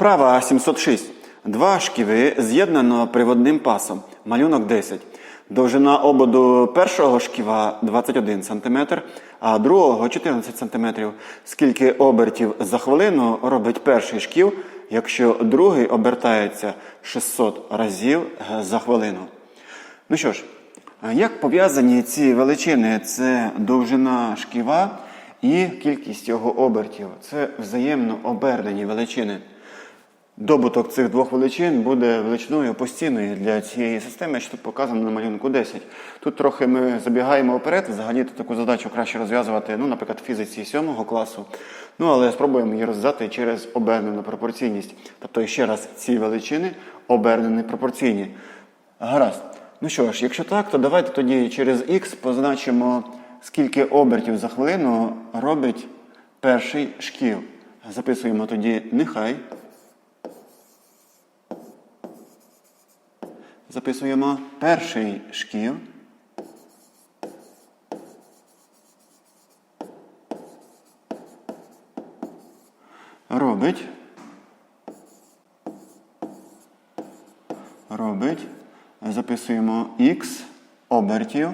Вправа 706. Два шківи з'єднано приводним пасом. Малюнок 10. Довжина ободу першого шківа 21 см, а другого 14 см. Скільки обертів за хвилину робить перший шків, якщо другий обертається 600 разів за хвилину? Ну що ж, як пов'язані ці величини? Це довжина шківа і кількість його обертів. Це взаємно обернені величини. Добуток цих двох величин буде величиною постійною для цієї системи, що тут показано на малюнку 10. Тут трохи ми забігаємо вперед, взагалі таку задачу краще розв'язувати, ну, наприклад, в фізиці 7 класу. Ну, але спробуємо її розв'язати через обернену пропорційність. Тобто, ще раз, ці величини обернені пропорційні. Гаразд. Ну що ж, якщо так, то давайте тоді через х позначимо, скільки обертів за хвилину робить перший шкіл. Записуємо тоді нехай. Записуємо перший шкіл. Робить. Робить. Записуємо х обертів.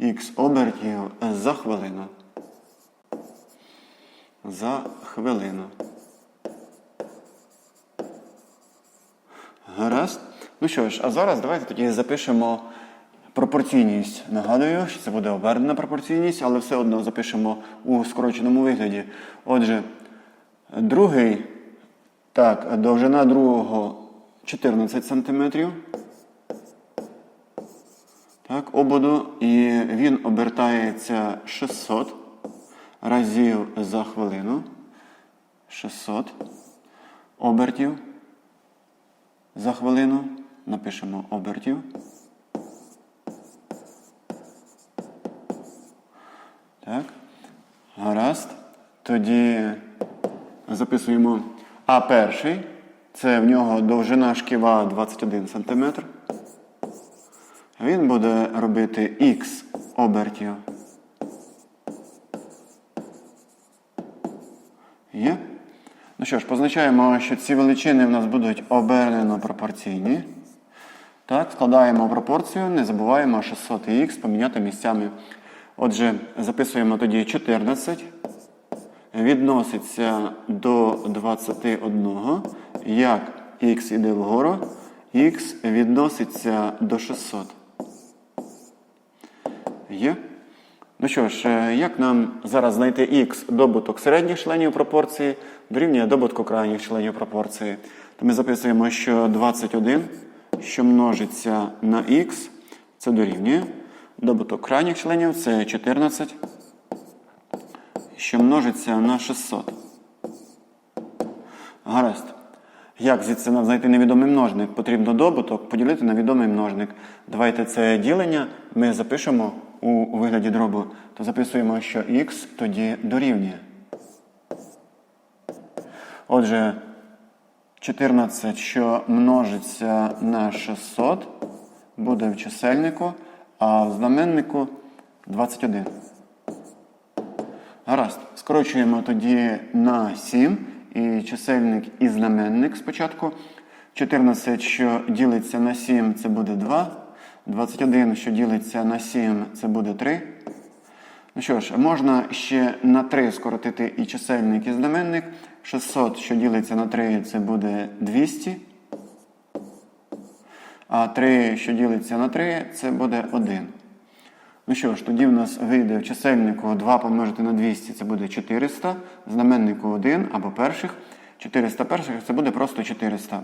Х обертів за хвилину. За хвилину. Гаразд. Ну що ж, а зараз давайте тоді запишемо пропорційність. Нагадую, що це буде обернена пропорційність, але все одно запишемо у скороченому вигляді. Отже, другий, так, довжина другого 14 см. Так, ободу, і він обертається 600 разів за хвилину. 600 обертів за хвилину. Напишемо обертів. Так. Гаразд. Тоді записуємо А перший. Це в нього довжина шківа 21 см. Він буде робити Х обертів. Є? Ну що ж, позначаємо, що ці величини в нас будуть обернено пропорційні. Так, складаємо пропорцію, не забуваємо 600 і х поміняти місцями. Отже, записуємо тоді 14. Відноситься до 21, як х іде вгору, х відноситься до 600. Є? Ну що ж, е, як нам зараз знайти х добуток середніх членів пропорції дорівнює добутку крайніх членів пропорції? То ми записуємо, що 21, що множиться на х, це дорівнює. Добуток крайніх членів це 14, що множиться на 600. Гаразд. Як звідси нам знайти невідомий множник? Потрібно добуток поділити на відомий множник. Давайте це ділення ми запишемо у вигляді дробу. То записуємо, що х тоді дорівнює. Отже, 14, що множиться на 600, буде в чисельнику, а в знаменнику 21. Гаразд. Скорочуємо тоді на 7 і чисельник і знаменник спочатку. 14, що ділиться на 7, це буде 2. 21, що ділиться на 7, це буде 3. Ну що ж, можна ще на 3 скоротити і чисельник, і знаменник. 600, що ділиться на 3, це буде 200. А 3, що ділиться на 3, це буде 1. Ну що ж, тоді в нас вийде в чисельнику 2 помножити на 200, це буде 400. Знаменнику 1 або перших. 400 перших це буде просто 400.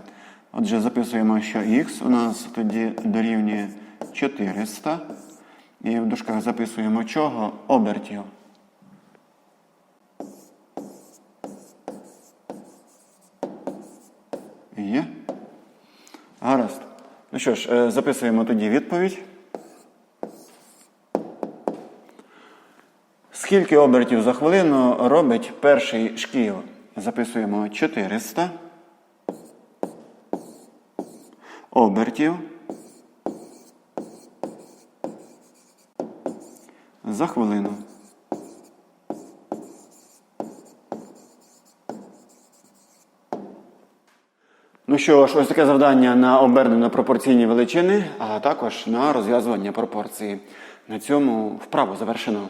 Отже, записуємо, що х у нас тоді дорівнює 400. І в дужках записуємо чого? Обертів. Є? Гаразд. Ну що ж, е, записуємо тоді відповідь. Скільки обертів за хвилину робить перший шкіл? Записуємо 400 обертів за хвилину. Ну що ж, ось таке завдання на обернення пропорційні величини, а також на розв'язування пропорції. На цьому вправу завершено.